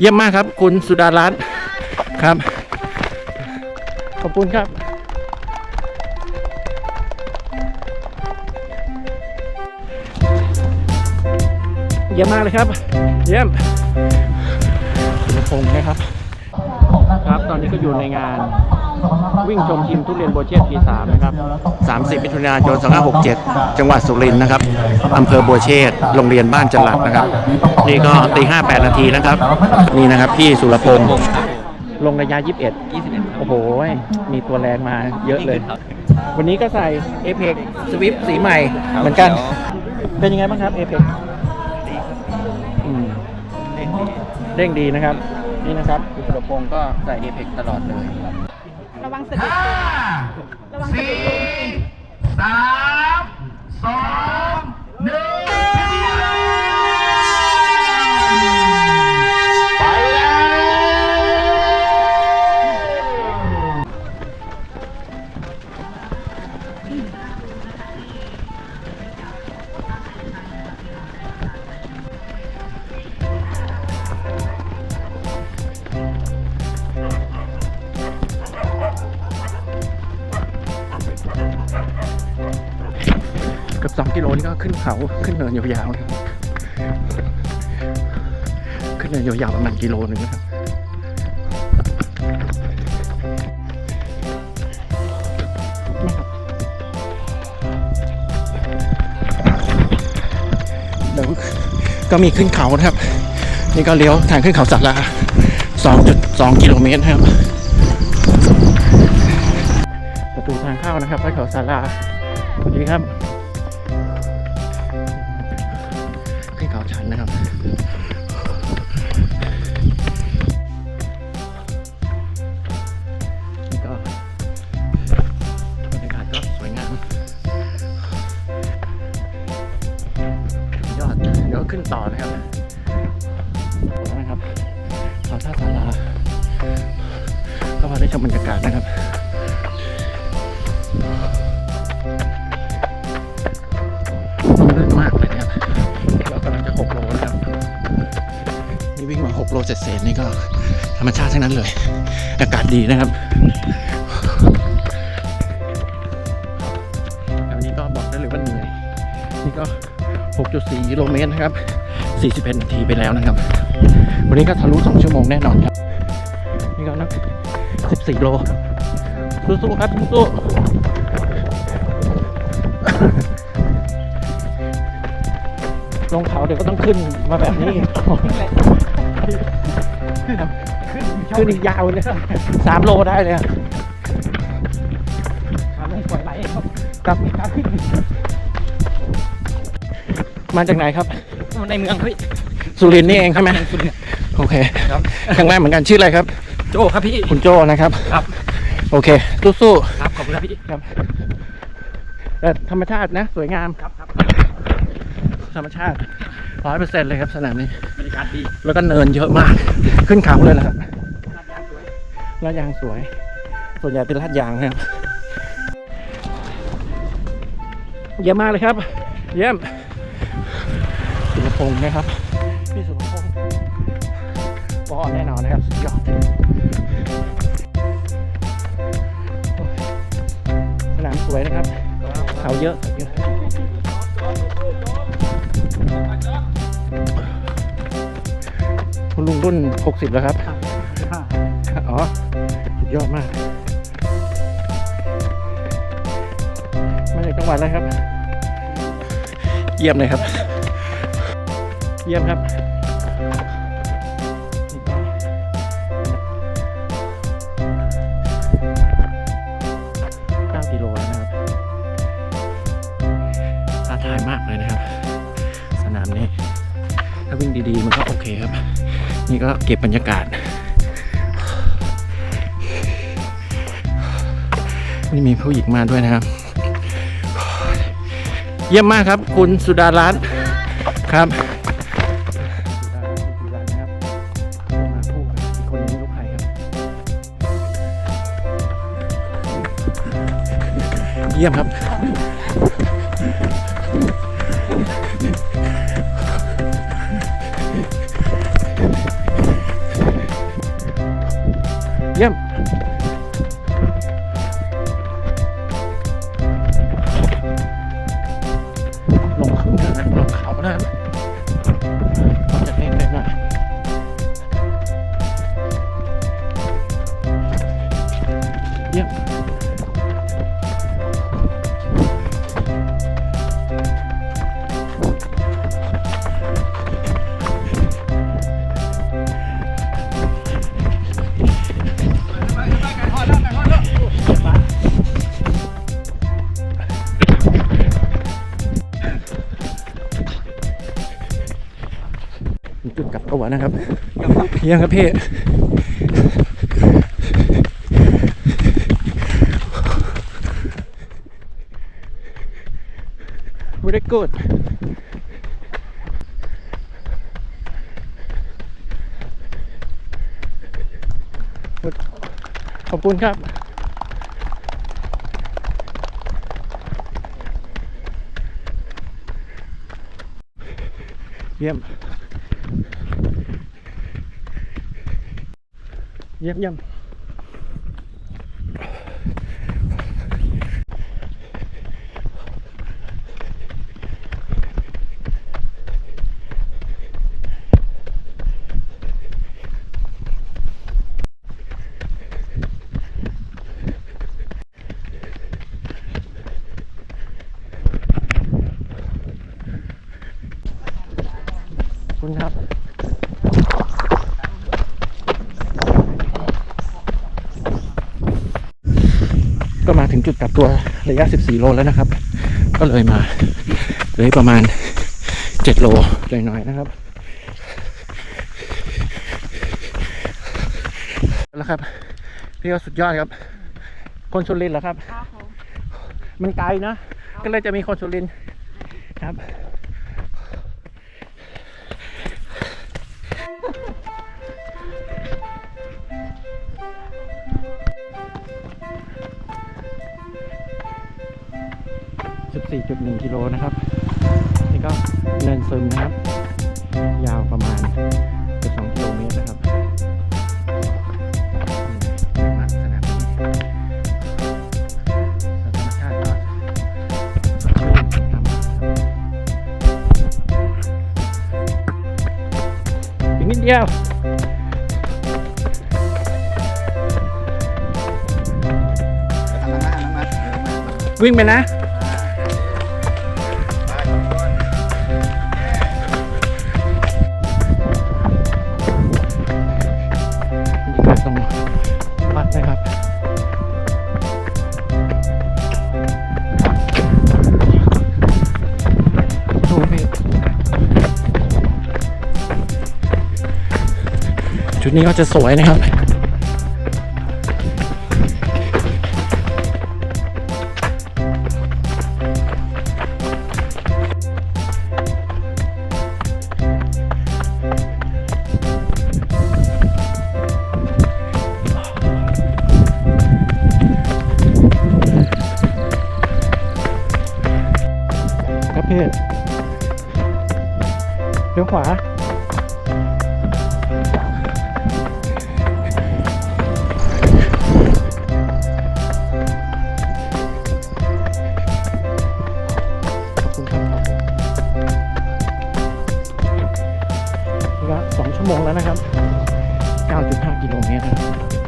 เยี่ยมมากครับ คุณสุดารัตน์ครับ ขอบคุณครับ เยี่ยมมากเลยครับ เยี่ยมคุณพงศ์นะครับครับ ตอนนี้ก็อยู่ในงานวิ่งชมทีมทุเรียนโบเชียทีสามนะครับ 30มิถุนายน2567 จังหวัดสุรินทร์นะครับอำเภอบัวเชษฐ์โรงเรียนบ้านจรัดนะครับ นี่ก็ตีห้าแปดนาทีนะครับ นี่นะครับพี่สุรพงศ์ลงระยะ 21 21 โอ้โห มีตัวแรงมาเยอะเลย วันนี้ก็ใส่ a p e x Swift สีใหม่เหมือนกัน เป็นยังไงบ้างครับ a p e x อืมเด้งดีนะครับ นี่นะครับคุณสุรพงศ์ก็ใส่เอเพ็กตลอดเลย ระวังสะดุดระวังสะดุดเก็ขึ้นเขาขึ้นเนินยาวๆนะขึ้นเนินยาวๆประมาณกิโลหนึ่งนะครับเดี๋ยวก็มีขึ้นเขานะครับ นี่ก็เลี้ยวทางขึ้นเขาสัตว์ละ2.2 กิโลเมตรนะครับ ประตูทางเข้านะครับไปเขาสาราสวัสดีครับ นี่ก็บรรยากาศก็สวยงามยอดเดี๋ยวขึ้นต่อนะครับนะครับเขาท่าสาราก็มาได้ชมบรรยากาศนะครับ เศษๆนี่ก็ธรรมชาติทั้งนั้นเลย อากาศดีนะครับอันนี้ก็บอกได้เลยว่าเหนื่อยนี่ก็ 6.4กิโลเมตรนะครับ41นาทีไปแล้วนะครับ วันนี้ก็ทะลุ 2 ชั่วโมงแน่นอนครับ นี่ก็นัก14โลสู้ๆครับสู้ๆ ลงเขาเดี๋ยวก็ต้องขึ้นมาแบบนี้อีกขึ้นอีกยาวเลยสามโลได้เลยอะขาลงปล่อยไหลครับครับขาขึ้นมาจากไหนครับในเมืองเฮ้ยสุรินทร์นี่เองใช่ไหมสุดเนี่ยโอเคครับครั้งแรกเหมือนกันชื่ออะไรครับ โจครับพี่คุณโจนะครับครับ โอเคสู้ครับขอบคุณครับพี่ๆครับแต่ธรรมชาตินะ สวยงามครับครับ ธรรมชาติร้อยเปอร์เซ็นต์เลยครับสนามนี้บรรยากาศดีแล้วก็เนินเยอะมาก ขึ้นเขาเลยนะครับลาดยางสวย ส่วนใหญ่เป็นลาดยางนะครับ เยี่ยมมากเลยครับ เยี่ยม สุรพงศ์นะครับ พี่สุรพงศ์ปอแน่นอนนะครับ สุดยอดสนามสวยนะครับ เขาเยอะเขาเยอะ คุณลุงรุ่น 60 แล้วครับ อ๋อ สุดยอดมาก มาจากจังหวัดอะไรครับ เยี่ยมเลยครับ เยี่ยมครับ นามนี้ถ้าวิ่งดีๆ มันก็โอเคครับ นี่ก็เก็บบรรยากาศ นี่มีผู้หญิงมาด้วยนะครับ เยี่ยมมากครับคุณสุดารัตน์ครับมาคู่กับอีกคนนึงลูกใครครับเยี่ยมครับ เยี่ยมลงขึ้นเนินลงเขานะครับมันจะเล่นๆหน่อยเยี่ยม มีจุดกลับตัวนะครับเพียงครับพี่ไม่ได้กดขอบคุณครับเยี่ยม เยี่ยมเยี่ยม ก็มาถึงจุดกลับตัวระยะ 14 โลแล้วนะครับ ก็เลยมาเหลยประมาณ 7 โลหน่อยๆนะครับ แล้วครับ พี่ก็สุดยอดครับ คนสุรินทร์เหรอครับครับผมมันไกลนะ ก็เลยจะมีคนสุรินทร์ครับ 14.1 กิโลนะครับ นี่ก็เนินซึมนะครับ ยาวประมาณเกือบ2กิโลเมตรนะครับอืมมาสนามบินธรรมชาติก็สดชื่นสวยงามมากครับอีกนิดเดียววิ่งไปนะ ดนี้ก็จะสวยนะครับ ครับพี่เลี้ยวขวา โมงแล้วนะครับ 9.5 กิโลเมตรนะครับ